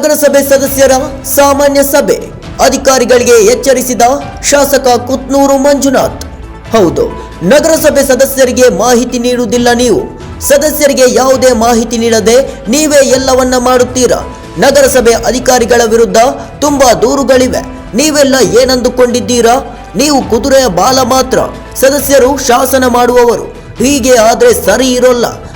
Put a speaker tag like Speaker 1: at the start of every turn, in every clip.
Speaker 1: ನಗರಸಭೆ ಸದಸ್ಯರ ಸಾಮಾನ್ಯ ಸಭೆ ಅಧಿಕಾರಿಗಳಿಗೆ ಎಚ್ಚರಿಸಿದ ಶಾಸಕ ಕುತ್ನೂರು ಮಂಜುನಾಥ್. ಹೌದು, ನಗರಸಭೆ ಸದಸ್ಯರಿಗೆ ಮಾಹಿತಿ ನೀಡುವುದಿಲ್ಲ ನೀವು. ಸದಸ್ಯರಿಗೆ ಯಾವುದೇ ಮಾಹಿತಿ ನೀಡದೆ ನೀವೇ ಎಲ್ಲವನ್ನ ಮಾಡುತ್ತೀರಾ? ನಗರಸಭೆ ಅಧಿಕಾರಿಗಳ ವಿರುದ್ಧ ತುಂಬಾ ದೂರುಗಳಿವೆ. ನೀವೆಲ್ಲ ಏನಂದುಕೊಂಡಿದ್ದೀರಾ? ನೀವು ಕುದುರೆಯ ಬಾಲ ಮಾತ್ರ. ಸದಸ್ಯರು ಶಾಸನ ಮಾಡುವವರು. ಹೀಗೆ ಆದ್ರೆ ಸರಿ ಇರೋಲ್ಲ.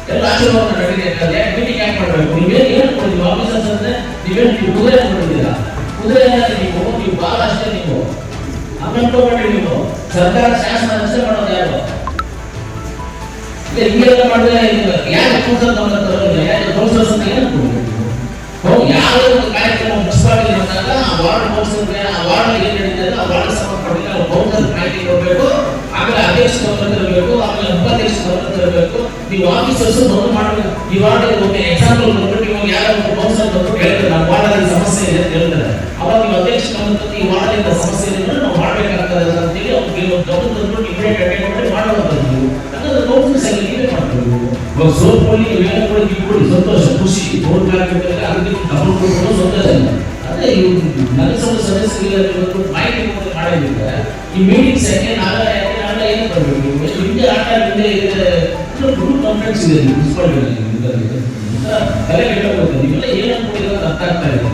Speaker 1: ಅಂತ
Speaker 2: ಹೇಳ್ತಾರೆ. ಎಲ್ಲ ಆಶೀರ್ವಾದ ನಡೀಲಿ ಅಂತಂದ್ರೆ ಮೀಟಿಂಗ್ ಯಾಕೆ ಮಾಡಬೇಕು? ನೀವೇನು ಏನು ಕುದುರೆ ಕೊಟ್ಟಿದ್ದೀರಾ? ಕುದುರೆ ನೀವು ನೀವು ಅಷ್ಟೇ ನೀವು. ನೀವು. ಸರ್ಕಾರ ಶಾಸನ ಅಷ್ಟೇ ಮಾಡೋದು ಯಾರು? ಮಾಡಿದ್ರೆ ಯಾರು ಗಮನ ತರೋದಿಲ್ಲ ಯಾರು ಅಂತ ಏನು ಯಾವುದೇ ಒಂದು ಕಾರ್ಯಕ್ರಮ ಮುನ್ಸಿಪಾಲಿಟಿ ಬಂದಾಗ ಆ ಆ ವಾರ್ಡ್ ಏನ್ ನಡೀತದೆ, ಆ ವಾರ್ಡ್ ಸಂಬಂಧಪಟ್ಟಿಲ್ಲ ಕೌನ್ಸಲ್ ಮಾಹಿತಿ ಕೊಡಬೇಕು ಆಮೇಲೆ ಅಧ್ಯಕ್ಷ ಗಮನ ತರಬೇಕು ಆಮೇಲೆ ಉಪಾಧ್ಯಕ್ಷ ಗಮನ ತರಬೇಕು ನೀವು ಆಫೀಸರ್ಸ್ ಬಂದು ಮಾಡಬೇಕು ವಾರ್ಡ್ ಒಂದು ಎಕ್ಸಾಂಪಲ್ ಬಂದ್ಬಿಟ್ಟು ಇವಾಗ ಯಾರೋ ಒಂದು ಕೌನ್ಸಲ್ ಬಂದು ಹೇಳ್ತಾರೆ ನಮ್ಮ ವಾರ್ಡಲ್ಲಿ ಸಮಸ್ಯೆ ಇದೆ ಅಂತ ಹೇಳ್ತಾರೆ. ಅವಾಗ ನೀವು ಅಧ್ಯಕ್ಷ ಈ ವಾರ್ಡಲ್ಲಿ ಸಮಸ್ಯೆ ಇದೆ ನಾವು ಮಾಡ್ಬೇಕಾಗ್ತದೆ ಅಂತೇಳಿ ಅವ್ರಿಗೆ ಒಂದು ಗಮನ ತಂದ್ಬಿಟ್ಟು ಇಮಿಡಿಯೇಟ್ ಅಟೆಂಡ್ ಮಾಡಿ ಮಾಡುವಂಥದ್ದು ನೀವು ಕೌನ್ಸಿಲ್ಸ್ ಅಲ್ಲಿ ನೀವೇ ಮಾಡ್ಬೋದು ಇವಾಗ ಸೋಪ್ ಕೊಡಿ ಇವೆಲ್ಲ ಕೂಡ. ಸಂತೋಷ, ಖುಷಿ. ಬೋರ್ಡ್ ಹಾಕಬೇಕಾದ್ರೆ ಅದಕ್ಕೆ ಗಮನ ಕೊಡೋದು ಸಂತೋಷ ಇಲ್ಲ. ಅದೇ ಇವು ನಗರಸಭೆ ಸದಸ್ಯರಿಗೆ ಮಾಹಿತಿ ಮಾಡಿದ್ರೆ ಈ ಮೀಟಿಂಗ್ಸ್ ಸೆಕೆಂಡ್ ಆದಾಯ ಏನು ಬರಬೇಕು ನೀವು ಹಿಂದೆ ಆಟ ಹಿಂದೆ ಇದೆ ಗ್ರೂಪ್ ಕಾನ್ಫರೆನ್ಸ್ ಇದೆ ಮುನ್ಸಿಪಾಲಿಟಿ ತಲೆ ಕೆಟ್ಟೋಗುತ್ತೆ ನೀವೆಲ್ಲ ಏನು ಅರ್ಥ ಆಗ್ತಾ ಇದೆ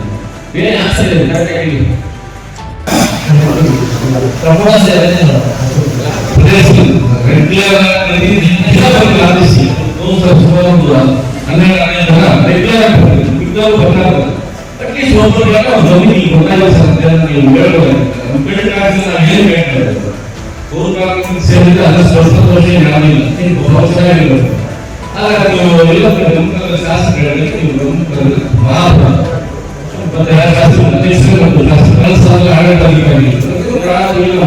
Speaker 2: ಬೇರೆ ಆಸೆ ಇದೆ ಕರೆಕ್ಟ್ ಆಗಿ
Speaker 3: ಪ್ರಮೋದ ರೆಗ್ಯುಲರ್ ಆದೇಶಿ ಅಟ್ಲೀಸ್ಟ್ ಒಬ್ಬರು ನೀವು ಹೇಳ್ಬೋದು ಏನು ಸೇರಿದ್ರೆ ಅದು ಸಂತೋಷ ನಾವಿಲ್ಲ ನೀವು ಭರವಸೆ ಆಗಿರ್ಬೇಕು ಹಾಗಾಗಿ ನೀವು ಎಲ್ಲ ಗಮನದ ಶಾಸಕರಿಗೆ ನೀವು ಗಮನ ಮಹಾಪ್ರಾಣ ಮತ್ತೆ ಶಾಸಕ ಅಧ್ಯಕ್ಷರು ಮತ್ತು ಶಾಸಕ ಆಡಳಿತ ಅಧಿಕಾರಿಗಳು